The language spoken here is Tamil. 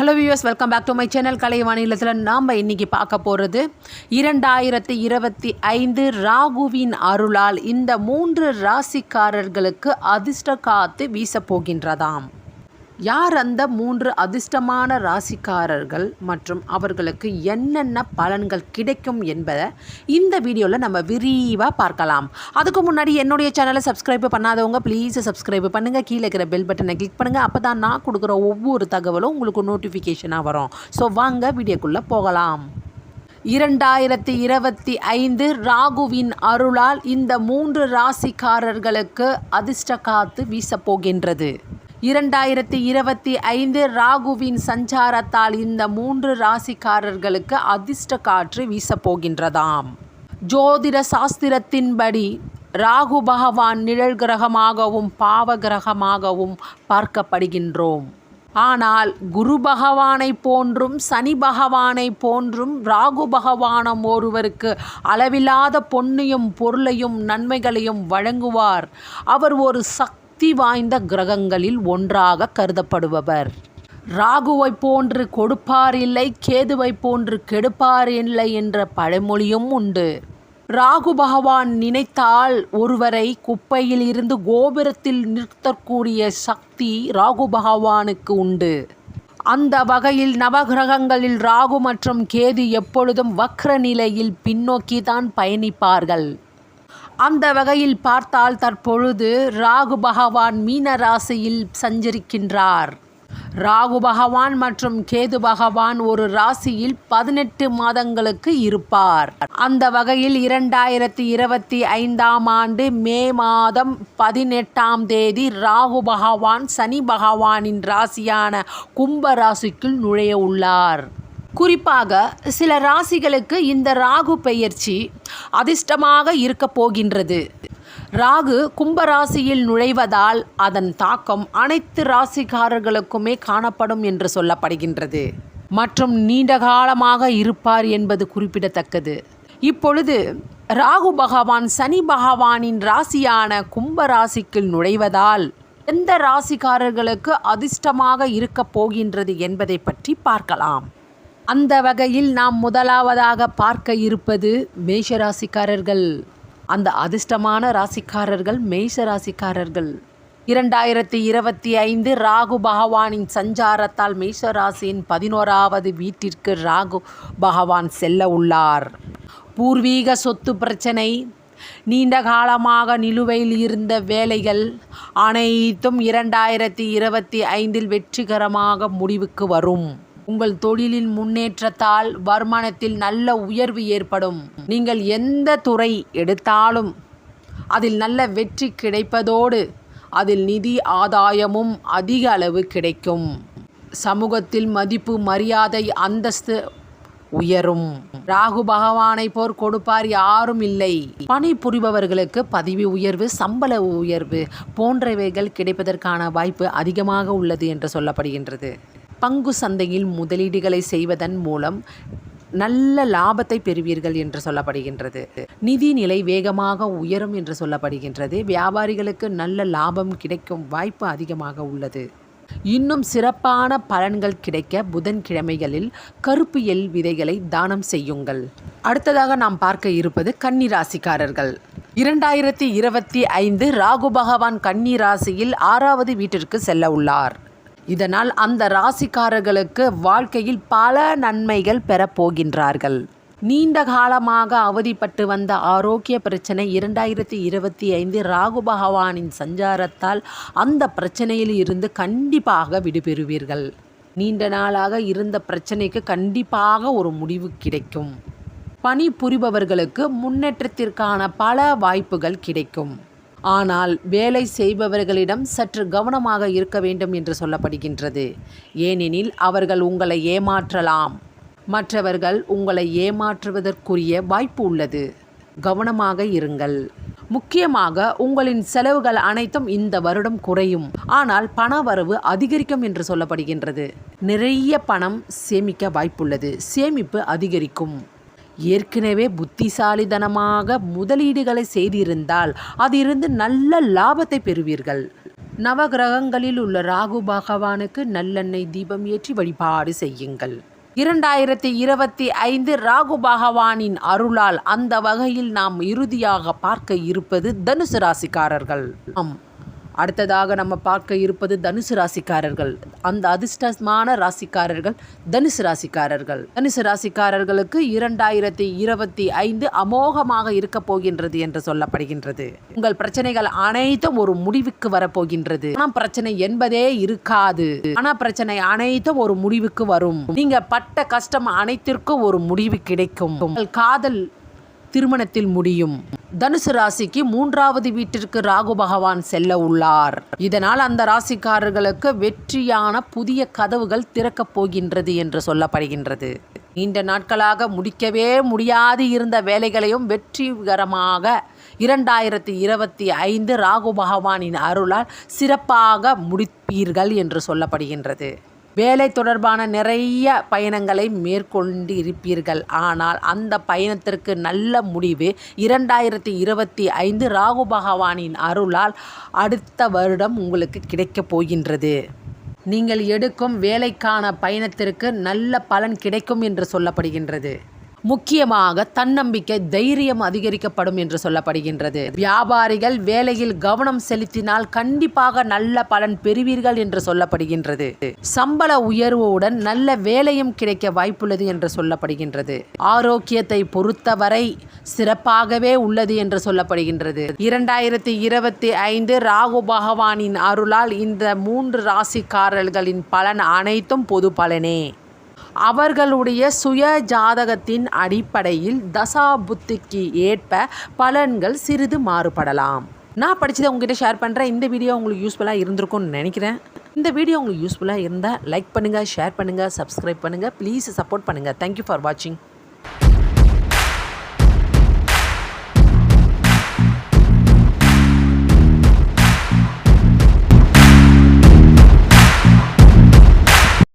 Hello viewers welcome back to my channel கலை மாநிலத்தில் நாம் இன்றைக்கி பார்க்க போகிறது இரண்டாயிரத்தி இருபத்தி ஐந்து ராகுவின் அருளால் இந்த மூன்று ராசிக்காரர்களுக்கு அதிர்ஷ்ட காத்து வீசப் போகின்றதாம். யார் அந்த மூன்று அதிர்ஷ்டமான ராசிக்காரர்கள் மற்றும் அவர்களுக்கு என்னென்ன பலன்கள் கிடைக்கும் என்பதை இந்த வீடியோவில் நம்ம விரிவாக பார்க்கலாம். அதுக்கு முன்னாடி என்னுடைய சேனலை சப்ஸ்கிரைப் பண்ணாதவங்க ப்ளீஸ் சப்ஸ்கிரைப் பண்ணுங்கள் கீழே இருக்கிற பெல் பட்டனை கிளிக் பண்ணுங்கள் அப்போ தான் நான் கொடுக்குற ஒவ்வொரு தகவலும் உங்களுக்கு நோட்டிஃபிகேஷனாக வரும். ஸோ வாங்க வீடியோக்குள்ளே போகலாம். இரண்டாயிரத்தி இருபத்தி ஐந்து ராகுவின் அருளால் இந்த மூன்று ராசிக்காரர்களுக்கு அதிர்ஷ்ட காத்து வீசப்போகின்றது இரண்டாயிரத்தி இருபத்தி ஐந்து ராகுவின் சஞ்சாரத்தால் இந்த மூன்று ராசிக்காரர்களுக்கு அதிர்ஷ்ட காற்று வீசப்போகின்றதாம். ஜோதிட சாஸ்திரத்தின்படி ராகு பகவான் நிழல் கிரகமாகவும் பாவ கிரகமாகவும் பார்க்கப்படுகின்றோம். ஆனால் குரு பகவானை போன்றும் சனி பகவானை போன்றும் ராகு பகவானம் ஒருவருக்கு அளவில்லாத பொன்னையும் பொருளையும் நன்மைகளையும் வழங்குவார். அவர் ஒரு சக்தி வாய்ந்த கிரகங்களில் ஒன்றாக கருதப்படுபவர். ராகுவை போன்று கொடுப்பார் இல்லை கேதுவை போன்று கெடுப்பார் இல்லை என்ற பழமொழியும் உண்டு. ராகு பகவான் நினைத்தால் ஒருவரை குப்பையில் இருந்து கோபுரத்தில் நிறுத்தக்கூடிய சக்தி ராகு பகவானுக்கு உண்டு. அந்த வகையில் நவகிரகங்களில் ராகு மற்றும் கேது எப்பொழுதும் வக்ர நிலையில் பின்னோக்கி தான் பயணிப்பார்கள். அந்த வகையில் பார்த்தால் தற்பொழுது ராகு பகவான் மீன ராசியில் சஞ்சரிக்கின்றார். ராகு பகவான் மற்றும் கேது பகவான் ஒரு ராசியில் பதினெட்டு மாதங்களுக்கு இருப்பார். அந்த வகையில் இரண்டாயிரத்தி இருபத்தி ஐந்தாம் ஆண்டு மே மாதம் பதினெட்டாம் தேதி ராகு பகவான் சனி பகவானின் ராசியான கும்ப ராசிக்குள் நுழைய உள்ளார். குறிப்பாக சில ராசிகளுக்கு இந்த ராகு பெயர்ச்சி அதிர்ஷ்டமாக இருக்க போகின்றது. ராகு கும்பராசியில் நுழைவதால் அதன் தாக்கம் அனைத்து ராசிக்காரர்களுக்குமே காணப்படும் என்று சொல்லப்படுகின்றது. மற்றும் நீண்ட காலமாக இருப்பார் என்பது குறிப்பிடத்தக்கது. இப்பொழுது ராகு பகவான் சனி பகவானின் ராசியான கும்பராசிக்குள் நுழைவதால் எந்த ராசிக்காரர்களுக்கு அதிர்ஷ்டமாக இருக்கப் போகின்றது என்பதை பற்றி பார்க்கலாம். அந்த வகையில் நாம் முதலாவதாக பார்க்க இருப்பது மேஷ ராசிக்காரர்கள் அந்த அதிர்ஷ்டமான ராசிக்காரர்கள் மேஷ ராசிக்காரர்கள் இரண்டாயிரத்தி இருபத்தி ஐந்து ராகு பகவானின் சஞ்சாரத்தால் மேஷ ராசியின் பதினோராவது வீட்டிற்கு ராகு பகவான் செல்ல உள்ளார். பூர்வீக சொத்து பிரச்சனை நீண்ட காலமாக நிலுவையில் இருந்த வேலைகள் அனைத்தும் இரண்டாயிரத்தி இருபத்தி ஐந்தில் வெற்றிகரமாக முடிவுக்கு வரும். உங்கள் தொழிலின் முன்னேற்றத்தால் வருமானத்தில் நல்ல உயர்வு ஏற்படும். நீங்கள் எந்த துறை எடுத்தாலும் அதில் நல்ல வெற்றி கிடைப்பதோடு அதில் நிதி ஆதாயமும் அதிக அளவு கிடைக்கும். சமூகத்தில் மதிப்பு மரியாதை அந்தஸ்து உயரும். ராகு பகவானை போர் கொடுப்பார் யாரும் இல்லை. பணி புரிபவர்களுக்கு பதவி உயர்வு சம்பள உயர்வு போன்றவைகள் கிடைப்பதற்கான வாய்ப்பு அதிகமாக உள்ளது என்று சொல்லப்படுகின்றது. பங்கு சந்தையில் முதலீடுகளை செய்வதன் மூலம் நல்ல லாபத்தை பெறுவீர்கள் என்று சொல்லப்படுகின்றது. நிதி நிலை வேகமாக உயரும் என்று சொல்லப்படுகின்றது. வியாபாரிகளுக்கு நல்ல லாபம் கிடைக்கும் வாய்ப்பு அதிகமாக உள்ளது. இன்னும் சிறப்பான பலன்கள் கிடைக்க புதன்கிழமைகளில் கருப்பு எல் விதைகளை தானம் செய்யுங்கள். அடுத்ததாக நாம் பார்க்க இருப்பது கன்னி ராசிக்காரர்கள் இரண்டாயிரத்தி இருபத்தி ஐந்து ராகு பகவான் கன்னி ராசியில் ஆறாவது வீட்டிற்கு செல்ல உள்ளார். இதனால் அந்த ராசிக்காரர்களுக்கு வாழ்க்கையில் பல நன்மைகள் பெறப்போகின்றார்கள் நீண்ட காலமாக அவதிப்பட்டு வந்த ஆரோக்கிய பிரச்சனை இரண்டாயிரத்தி இருபத்தி ஐந்து ராகு பகவானின் சஞ்சாரத்தால் அந்த பிரச்சனையில் இருந்து கண்டிப்பாக விடுபெறுவீர்கள். நீண்ட நாளாக இருந்த பிரச்சனைக்கு கண்டிப்பாக ஒரு முடிவு கிடைக்கும். பணி புரிபவர்களுக்கு முன்னேற்றத்திற்கான பல வாய்ப்புகள் கிடைக்கும். ஆனால் வேலை செய்பவர்களிடம் சற்று கவனமாக இருக்க வேண்டும் என்று சொல்லப்படுகின்றது. ஏனெனில் அவர்கள் உங்களை ஏமாற்றலாம். மற்றவர்கள் உங்களை ஏமாற்றுவதற்குரிய வாய்ப்பு உள்ளது. கவனமாக இருங்கள். முக்கியமாக உங்களின் செலவுகள் அனைத்தும் இந்த வருடம் குறையும். ஆனால் பண வரவு அதிகரிக்கும் என்று சொல்லப்படுகின்றது. நிறைய பணம் சேமிக்க வாய்ப்புள்ளது. சேமிப்பு அதிகரிக்கும். ஏற்கனவே புத்திசாலிதனமாக முதலீடுகளை செய்திருந்தால் அதிலிருந்து நல்ல லாபத்தை பெறுவீர்கள். நவகிரகங்களில் உள்ள ராகு பகவானுக்கு நல்லெண்ணெய் தீபம் ஏற்றி வழிபாடு செய்யுங்கள். இரண்டாயிரத்தி இருபத்தி ஐந்து ராகு பகவானின் அருளால் அந்த வகையில் நாம் இறுதியாக பார்க்க இருப்பது தனுசு ராசிக்காரர்கள். ஆம். அடுத்ததாக நம்ம பார்க்க இருப்பது தனுசு ராசிக்காரர்கள். அந்த அதிர்ஷ்டமான ராசிக்காரர்கள் தனுசு ராசிக்காரர்கள். தனுசு ராசிக்காரர்களுக்கு இரண்டாயிரத்தி இருபத்தி ஐந்து அமோகமாக இருக்க போகின்றது என்று சொல்லப்படுகின்றது. உங்கள் பிரச்சனைகள் அனைத்தும் ஒரு முடிவுக்கு வரப்போகின்றது. ஆனால் பிரச்சனை என்பதே இருக்காது. பண பிரச்சனை அனைத்தும் ஒரு முடிவுக்கு வரும். நீங்க பட்ட கஷ்டம் அனைத்திற்கும் ஒரு முடிவு கிடைக்கும். உங்கள் காதல் திருமணத்தில் முடியும். தனுசு ராசிக்கு மூன்றாவது வீட்டிற்கு ராகு பகவான் செல்ல உள்ளார். இதனால் அந்த ராசிக்காரர்களுக்கு வெற்றியான புதிய கதவுகள் திறக்கப் போகின்றது என்று சொல்லப்படுகின்றது. நீண்ட நாட்களாக முடிக்கவே முடியாது இருந்த வேலைகளையும் வெற்றிகரமாக இரண்டாயிரத்தி இருபத்தி ஐந்து ராகு பகவானின் அருளால் சிறப்பாக முடிப்பீர்கள் என்று சொல்லப்படுகின்றது. வேலை தொடர்பான நிறைய பயணங்களை மேற்கொண்டு இருப்பீர்கள் ஆனால் அந்த பயணத்திற்கு நல்ல முடிவு இரண்டாயிரத்தி இருபத்தி ஐந்து ராகு பகவானின் அருளால் அடுத்த வருடம் உங்களுக்கு கிடைக்கப் போகின்றது. நீங்கள் எடுக்கும் வேலைக்கான பயணத்திற்கு நல்ல பலன் கிடைக்கும் என்று சொல்லப்படுகின்றது. முக்கியமாக தன்னம்பிக்கை தைரியம் அதிகரிக்கப்படும் என்று சொல்லப்படுகின்றது. வியாபாரிகள் வேலையில் கவனம் செலுத்தினால் கண்டிப்பாக நல்ல பலன் பெறுவீர்கள் என்று சொல்லப்படுகின்றது. சம்பள உயர்வுடன் நல்ல வேலையும் கிடைக்க வாய்ப்புள்ளது என்று சொல்லப்படுகின்றது. ஆரோக்கியத்தை பொறுத்தவரை சிறப்பாகவே உள்ளது என்று சொல்லப்படுகின்றது. இரண்டாயிரத்தி இருபத்தி ஐந்து ராகு பகவானின் அருளால் இந்த மூன்று ராசிக்காரர்களின் பலன் அனைத்தும் பொது பலனே. அவர்களுடைய சுய ஜாதகத்தின் அடிப்படையில் தசா புத்திக்கு ஏற்ப பலன்கள் சிறிது மாறுபடலாம். நான் படித்ததை உங்ககிட்ட ஷேர் பண்ணுறேன் இந்த வீடியோ உங்களுக்கு யூஸ்ஃபுல்லாக இருந்திருக்கும்னு நினைக்கிறேன். இந்த வீடியோ உங்களுக்கு யூஸ்ஃபுல்லாக இருந்தால் லைக் பண்ணுங்கள் ஷேர் பண்ணுங்கள் சப்ஸ்கிரைப் பண்ணுங்கள் ப்ளீஸ் சப்போர்ட் பண்ணுங்கள் தேங்க்யூ ஃபார் வாட்சிங்